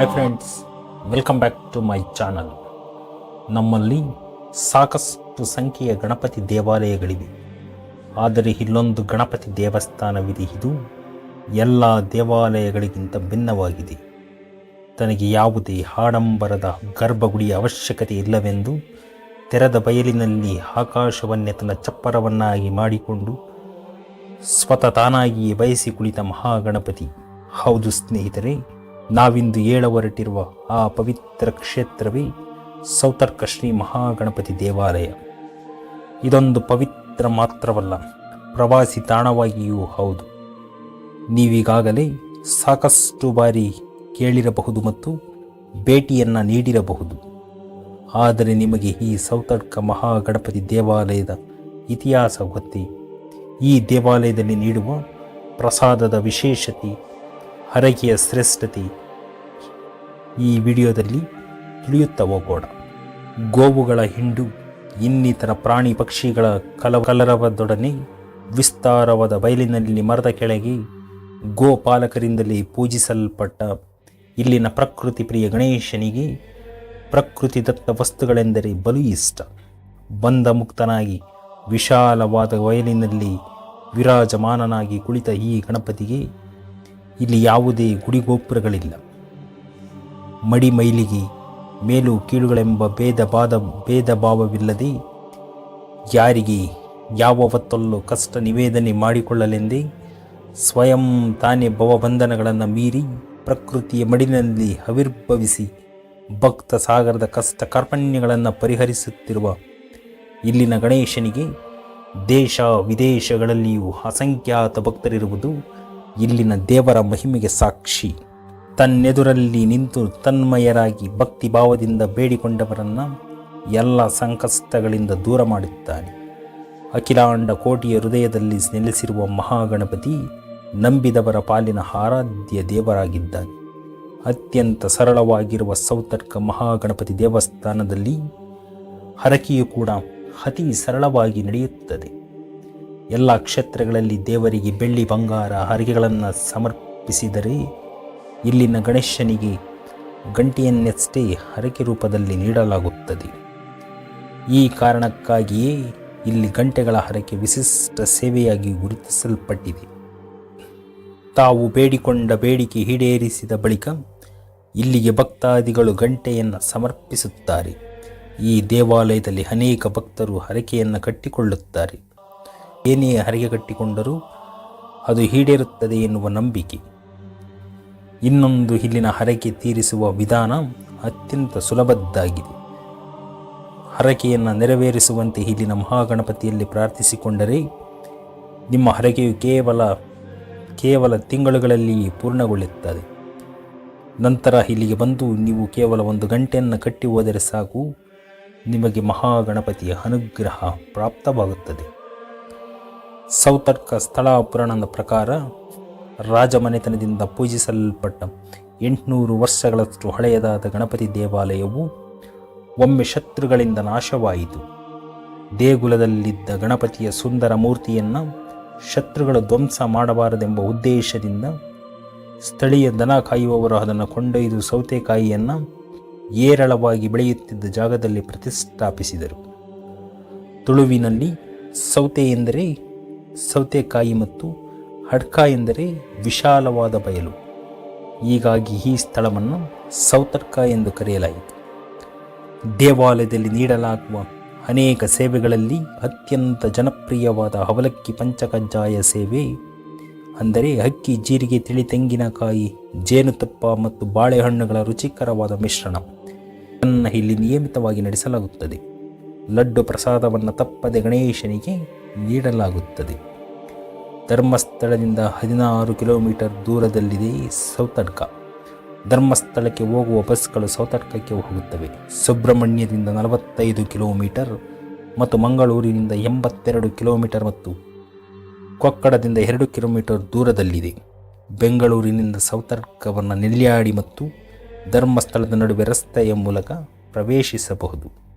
Hi friends welcome back to my channel ನಮ್ಮಲ್ಲಿ ಸಾಕಷ್ಟು ಸಂಖ್ಯೆಯ ಗಣಪತಿ ದೇವಾಲಯಗಳಿವೆ. ಆದರೆ ಇಲ್ಲೊಂದು ಗಣಪತಿ ದೇವಸ್ಥಾನವಿದೆ. ಇದು ಎಲ್ಲ ದೇವಾಲಯಗಳಿಗಿಂತ ಭಿನ್ನವಾಗಿದೆ. ತನಗೆ ಯಾವುದೇ ಆಡಂಬರದ ಗರ್ಭಗುಡಿಯ ಅವಶ್ಯಕತೆ ಇಲ್ಲವೆಂದು ತೆರೆದ ಬಯಲಿನಲ್ಲಿ ಆಕಾಶವನ್ನೇ ತನ್ನ ಚಪ್ಪರವನ್ನಾಗಿ ಮಾಡಿಕೊಂಡು ಸ್ವತಃ ತಾನಾಗಿಯೇ ಬಯಸಿ ಕುಳಿತ ಮಹಾಗಣಪತಿ. ಹೌದು ಸ್ನೇಹಿತರೆ ನಾವಿಂದು ಏಳ ಹೊರಟಿರುವ ಆ ಪವಿತ್ರ ಕ್ಷೇತ್ರವೇ ಸೌತರ್ಕ ಶ್ರೀ ಮಹಾಗಣಪತಿ ದೇವಾಲಯ. ಇದೊಂದು ಪವಿತ್ರ ಮಾತ್ರವಲ್ಲ, ಪ್ರವಾಸಿ ತಾಣವಾಗಿಯೂ ಹೌದು. ನೀವೀಗಾಗಲೇ ಸಾಕಷ್ಟು ಬಾರಿ ಕೇಳಿರಬಹುದು ಮತ್ತು ಭೇಟಿಯನ್ನು ನೀಡಿರಬಹುದು. ಆದರೆ ನಿಮಗೆ ಈ ಸೌತಡ್ಕ ಮಹಾಗಣಪತಿ ದೇವಾಲಯದ ಇತಿಹಾಸ ಗೊತ್ತಿ? ಈ ದೇವಾಲಯದಲ್ಲಿ ನೀಡುವ ಪ್ರಸಾದದ ವಿಶೇಷತೆ, ಹರಕೆಯ ಶ್ರೇಷ್ಠತೆ ಈ ವಿಡಿಯೋದಲ್ಲಿ ತಿಳಿಯುತ್ತಾ ಹೋಗೋಣ. ಗೋವುಗಳ ಹಿಂಡು, ಇನ್ನಿತರ ಪ್ರಾಣಿ ಪಕ್ಷಿಗಳ ಕಲ, ಕಲರವದೊಡನೆ ವಿಸ್ತಾರವಾದ ಬಯಲಿನಲ್ಲಿ ಮರದ ಕೆಳಗೆ ಗೋಪಾಲಕರಿಂದಲೇ ಪೂಜಿಸಲ್ಪಟ್ಟ ಇಲ್ಲಿನ ಪ್ರಕೃತಿ ಪ್ರಿಯ ಗಣೇಶನಿಗೆ ಪ್ರಕೃತಿ ದತ್ತ ವಸ್ತುಗಳೆಂದರೆ ಬಲು ಇಷ್ಟ. ಬಂಧ ಮುಕ್ತನಾಗಿ ವಿಶಾಲವಾದ ಬಯಲಿನಲ್ಲಿ ವಿರಾಜಮಾನನಾಗಿ ಕುಳಿತ ಈ ಗಣಪತಿಗೆ ಇಲ್ಲಿ ಯಾವುದೇ ಗುಡಿಗೋಪುರಗಳಿಲ್ಲ ಮಡಿ ಮೈಲಿಗೆ ಮೇಲು ಕೀಳುಗಳೆಂಬ ಭೇದ ಬಾದ ಭೇದ ಭಾವವಿಲ್ಲದೆ ಯಾರಿಗೆ ಯಾವ ಹೊತ್ತಲ್ಲೂ ಕಷ್ಟ ನಿವೇದನೆ ಮಾಡಿಕೊಳ್ಳಲೆಂದೇ ಸ್ವಯಂ ತಾನೇ ಭವಬಂಧನಗಳನ್ನು ಮೀರಿ ಪ್ರಕೃತಿಯ ಮಡಿನಲ್ಲಿ ಅವಿರ್ಭವಿಸಿ ಭಕ್ತ ಸಾಗರದ ಕಷ್ಟ ಕಾರ್ಪಣ್ಯಗಳನ್ನು ಪರಿಹರಿಸುತ್ತಿರುವ ಇಲ್ಲಿನ ಗಣೇಶನಿಗೆ ದೇಶ ವಿದೇಶಗಳಲ್ಲಿಯೂ ಅಸಂಖ್ಯಾತ ಭಕ್ತರಿರುವುದು ಇಲ್ಲಿನ ದೇವರ ಮಹಿಮೆಗೆ ಸಾಕ್ಷಿ. ತನ್ನೆದುರಲ್ಲಿ ನಿಂತು ತನ್ಮಯರಾಗಿ ಭಕ್ತಿ ಭಾವದಿಂದ ಬೇಡಿಕೊಂಡವರನ್ನು ಎಲ್ಲ ಸಂಕಷ್ಟಗಳಿಂದ ದೂರ ಮಾಡುತ್ತಾನೆ ಅಖಿಲಾಂಡ ಕೋಟಿಯ ಹೃದಯದಲ್ಲಿ ನೆಲೆಸಿರುವ ಮಹಾಗಣಪತಿ ನಂಬಿದವರ ಪಾಲಿನ ಆರಾಧ್ಯ ದೇವರಾಗಿದ್ದಾನೆ. ಅತ್ಯಂತ ಸರಳವಾಗಿರುವ ಸೌತರ್ಕ ಮಹಾಗಣಪತಿ ದೇವಸ್ಥಾನದಲ್ಲಿ ಹರಕೆಯು ಕೂಡ ಅತಿ ಸರಳವಾಗಿ ನಡೆಯುತ್ತದೆ. ಎಲ್ಲ ಕ್ಷೇತ್ರಗಳಲ್ಲಿ ದೇವರಿಗೆ ಬೆಳ್ಳಿ ಬಂಗಾರ ಹರಿಗೆಗಳನ್ನು ಸಮರ್ಪಿಸಿದರೆ ಇಲ್ಲಿನ ಗಣೇಶನಿಗೆ ಗಂಟೆಯನ್ನಷ್ಟೇ ಹರಕೆ ರೂಪದಲ್ಲಿ ನೀಡಲಾಗುತ್ತದೆ. ಈ ಕಾರಣಕ್ಕಾಗಿಯೇ ಇಲ್ಲಿ ಗಂಟೆಗಳ ಹರಕೆ ವಿಶಿಷ್ಟ ಸೇವೆಯಾಗಿ ಗುರುತಿಸಲ್ಪಟ್ಟಿದೆ. ತಾವು ಬೇಡಿಕೊಂಡ ಬೇಡಿಕೆ ಈಡೇರಿಸಿದ ಬಳಿಕ ಇಲ್ಲಿಗೆ ಭಕ್ತಾದಿಗಳು ಗಂಟೆಯನ್ನು ಸಮರ್ಪಿಸುತ್ತಾರೆ. ಈ ದೇವಾಲಯದಲ್ಲಿ ಅನೇಕ ಭಕ್ತರು ಹರಕೆಯನ್ನು ಕಟ್ಟಿಕೊಳ್ಳುತ್ತಾರೆ. ಏನೇ ಹರಕೆ ಕಟ್ಟಿಕೊಂಡರೂ ಅದು ಈಡೇರುತ್ತದೆ ಎನ್ನುವ ನಂಬಿಕೆ. ಇನ್ನೊಂದು ಇಲ್ಲಿನ ಹರಕೆ ತೀರಿಸುವ ವಿಧಾನ ಅತ್ಯಂತ ಸುಲಭದ್ದಾಗಿದೆ. ಹರಕೆಯನ್ನು ನೆರವೇರಿಸುವಂತೆ ಇಲ್ಲಿನ ಮಹಾಗಣಪತಿಯಲ್ಲಿ ಪ್ರಾರ್ಥಿಸಿಕೊಂಡರೆ ನಿಮ್ಮ ಹರಕೆಯು ಕೇವಲ ಕೇವಲ ತಿಂಗಳುಗಳಲ್ಲಿ ಪೂರ್ಣಗೊಳ್ಳುತ್ತದೆ. ನಂತರ ಇಲ್ಲಿಗೆ ಬಂದು ನೀವು ಕೇವಲ ಒಂದು ಗಂಟೆಯನ್ನು ಕಟ್ಟಿ ಹೋದರೆ ಸಾಕು. ನಿಮಗೆ ಮಹಾಗಣಪತಿಯ ಅನುಗ್ರಹ ಪ್ರಾಪ್ತವಾಗುತ್ತದೆ. ಸೌತರ್ಕ ಸ್ಥಳ ಪುರಾಣದ ಪ್ರಕಾರ ರಾಜಮನೆತನದಿಂದ ಪೂಜಿಸಲ್ಪಟ್ಟ ಎಂಟುನೂರು ವರ್ಷಗಳಷ್ಟು ಹಳೆಯದಾದ ಗಣಪತಿ ದೇವಾಲಯವು ಒಮ್ಮೆ ಶತ್ರುಗಳಿಂದ ನಾಶವಾಯಿತು. ದೇಗುಲದಲ್ಲಿದ್ದ ಗಣಪತಿಯ ಸುಂದರ ಮೂರ್ತಿಯನ್ನು ಶತ್ರುಗಳು ಧ್ವಂಸ ಮಾಡಬಾರದೆಂಬ ಉದ್ದೇಶದಿಂದ ಸ್ಥಳೀಯ ದನ ಕಾಯುವವರು ಅದನ್ನು ಕೊಂಡೊಯ್ದು ಸೌತೆಕಾಯಿಯನ್ನು ಏರಳವಾಗಿ ಬೆಳೆಯುತ್ತಿದ್ದ ಜಾಗದಲ್ಲಿ ಪ್ರತಿಷ್ಠಾಪಿಸಿದರು. ತುಳುವಿನಲ್ಲಿ ಸೌತೆ ಎಂದರೆ ಸೌತೆಕಾಯಿ ಮತ್ತು ಹಡ್ಕ ಎಂದರೆ ವಿಶಾಲವಾದ ಬಯಲು. ಹೀಗಾಗಿ ಈ ಸ್ಥಳವನ್ನು ಸೌತರ್ಕ ಎಂದು ಕರೆಯಲಾಯಿತು. ದೇವಾಲಯದಲ್ಲಿ ನೀಡಲಾಗುವ ಅನೇಕ ಸೇವೆಗಳಲ್ಲಿ ಅತ್ಯಂತ ಜನಪ್ರಿಯವಾದ ಅವಲಕ್ಕಿ ಪಂಚಕಜ್ಜಾಯ ಸೇವೆ ಅಂದರೆ ಅಕ್ಕಿ, ಜೀರಿಗೆ, ತಿಳಿ, ತೆಂಗಿನಕಾಯಿ, ಜೇನುತುಪ್ಪ ಮತ್ತು ಬಾಳೆಹಣ್ಣುಗಳ ರುಚಿಕರವಾದ ಮಿಶ್ರಣ. ಇದನ್ನು ಇಲ್ಲಿ ನಿಯಮಿತವಾಗಿ ನಡೆಸಲಾಗುತ್ತದೆ. ಲಡ್ಡು ಪ್ರಸಾದವನ್ನು ತಪ್ಪದೆ ಗಣೇಶನಿಗೆ ನೀಡಲಾಗುತ್ತದೆ. ಧರ್ಮಸ್ಥಳದಿಂದ ಹದಿನಾರು ಕಿಲೋಮೀಟರ್ ದೂರದಲ್ಲಿದೆ ಸೌತಡ್ಕ. ಧರ್ಮಸ್ಥಳಕ್ಕೆ ಹೋಗುವ ಬಸ್ಗಳು ಸೌತಡ್ಕಕ್ಕೆ ಹೋಗುತ್ತವೆ. ಸುಬ್ರಹ್ಮಣ್ಯದಿಂದ ನಲವತ್ತೈದು ಕಿಲೋಮೀಟರ್ ಮತ್ತು ಮಂಗಳೂರಿನಿಂದ ಎಂಬತ್ತೆರಡು ಕಿಲೋಮೀಟರ್ ಮತ್ತು ಕೊಕ್ಕಡದಿಂದ ಎರಡು ಕಿಲೋಮೀಟರ್ ದೂರದಲ್ಲಿದೆ. ಬೆಂಗಳೂರಿನಿಂದ ಸೌತಡ್ಕವನ್ನು ನೆಲ್ಯಾಡಿ ಮತ್ತು ಧರ್ಮಸ್ಥಳದ ನಡುವೆ ರಸ್ತೆಯ ಮೂಲಕ ಪ್ರವೇಶಿಸಬಹುದು.